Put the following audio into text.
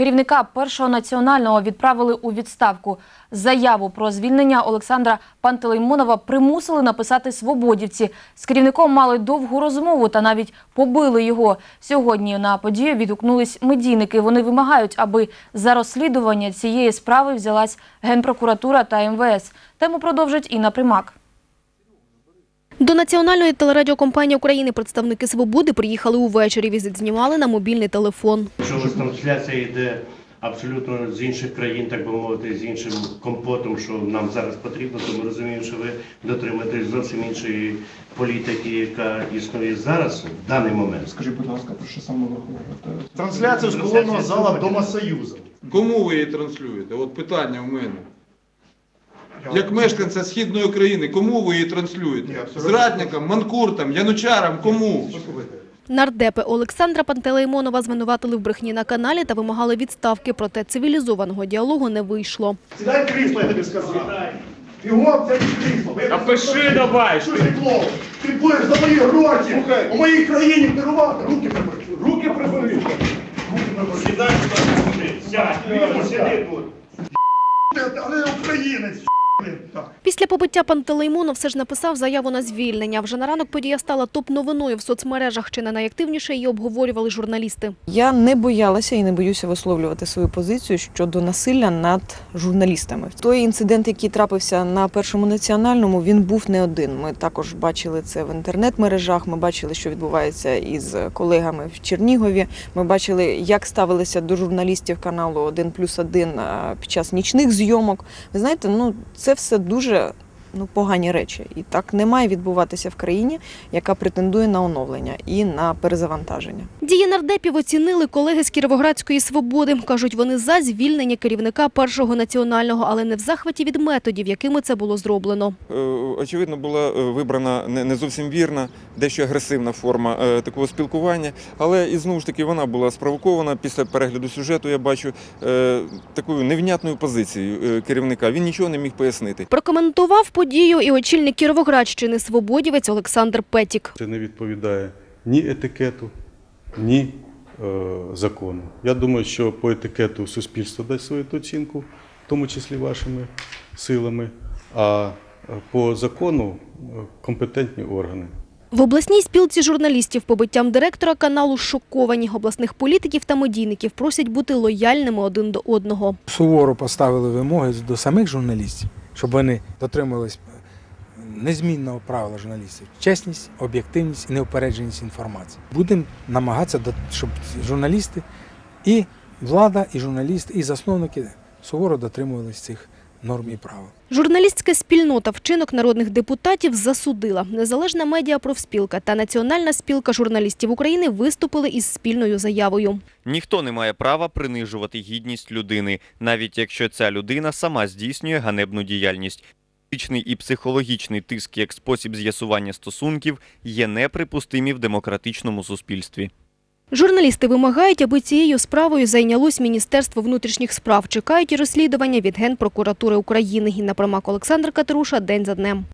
Керівника першого національного відправили у відставку. Заяву про звільнення Олександра Пантелеймонова примусили написати свободівці. З керівником мали довгу розмову та навіть побили його. Сьогодні на подію відгукнулись медійники. Вони вимагають, аби за розслідування цієї справи взялась Генпрокуратура та МВС. Тему продовжить Інна Примак. До Національної телерадіокомпанії України представники «Свободи» приїхали увечері. Візит знімали на мобільний телефон. Якщо у трансляція йде абсолютно з інших країн, так би мовити, з іншим компотом, що нам зараз потрібно, то ми розуміємо, що ви дотримуєтесь зовсім іншої політики, яка існує зараз, в даний момент. Скажіть, будь ласка, про що саме ви говорите? Трансляцію з колонного зала Дома Союзу. Кому ви її транслюєте? От питання в мене. Як мешканця східної України, кому ви її транслюєте? Зрадникам, манкуртам, янучарам, кому? Нардепи Олександра Пантелеймонова звинуватили в брехні на каналі та вимагали відставки, проте цивілізованого діалогу не вийшло. Сідай крісло, я тобі сказав. Бігом сядь в крісло. Та пиши давай! Що ти клоун? Ти будеш за мої гроші у моїй країні керувати. Руки прибери. Руки прибери. Руки прибери. Сідай сюди. Сядь. Тут. Але українець. Після побиття Пантелеймонов все ж написав заяву на звільнення. Вже на ранок подія стала топ-новиною в соцмережах. Чи не найактивніше її обговорювали журналісти. Я не боялася і не боюся висловлювати свою позицію щодо насилля над журналістами. Той інцидент, який трапився на першому національному, він був не один. Ми також бачили це в інтернет-мережах. Ми бачили, що відбувається із колегами в Чернігові. Ми бачили, як ставилися до журналістів каналу «1 плюс 1» під час нічних зйомок. Ви знаєте, ну це все дуже. Ну, погані речі, і так не має відбуватися в країні, яка претендує на оновлення і на перезавантаження. Дії нардепів оцінили колеги з Кіровоградської свободи. Кажуть, вони за звільнення керівника першого національного, але не в захваті від методів, якими це було зроблено. Е, очевидно, була е, вибрана не зовсім вірна, дещо агресивна форма е, такого спілкування. Але і знову ж таки вона була спровокована після перегляду сюжету. Я бачу такою невнятною позицією керівника. Він нічого не міг пояснити. Прокоментував подію і очільник Кіровоградщини свободівець Олександр Петік. Це не відповідає ні етикету, ні е, закону. Я думаю, що по етикету суспільство дасть свою оцінку, в тому числі вашими силами, а е, по закону е, компетентні органи. В обласній спілці журналістів побиттям директора каналу шоковані. Обласних політиків та медійників просять бути лояльними один до одного. суворо поставили вимоги до самих журналістів, щоб вони дотримувались незмінного правила журналістів чесність, об'єктивність і неупередженість інформації. Будемо намагатися, щоб журналісти і влада, і журналісти, і засновники суворо дотримувались цих норм і правил. Журналістська спільнота вчинок народних депутатів засудила. Незалежна медіапрофспілка та Національна спілка журналістів України виступили із спільною заявою. Ніхто не має права принижувати гідність людини, навіть якщо ця людина сама здійснює ганебну діяльність. Фізичний і психологічний тиск як спосіб з'ясування стосунків є неприпустимі в демократичному суспільстві. Журналісти вимагають, аби цією справою зайнялось Міністерство внутрішніх справ. Чекають розслідування від Генпрокуратури України. Гінна Промак, Олександр Катеруша. День за днем.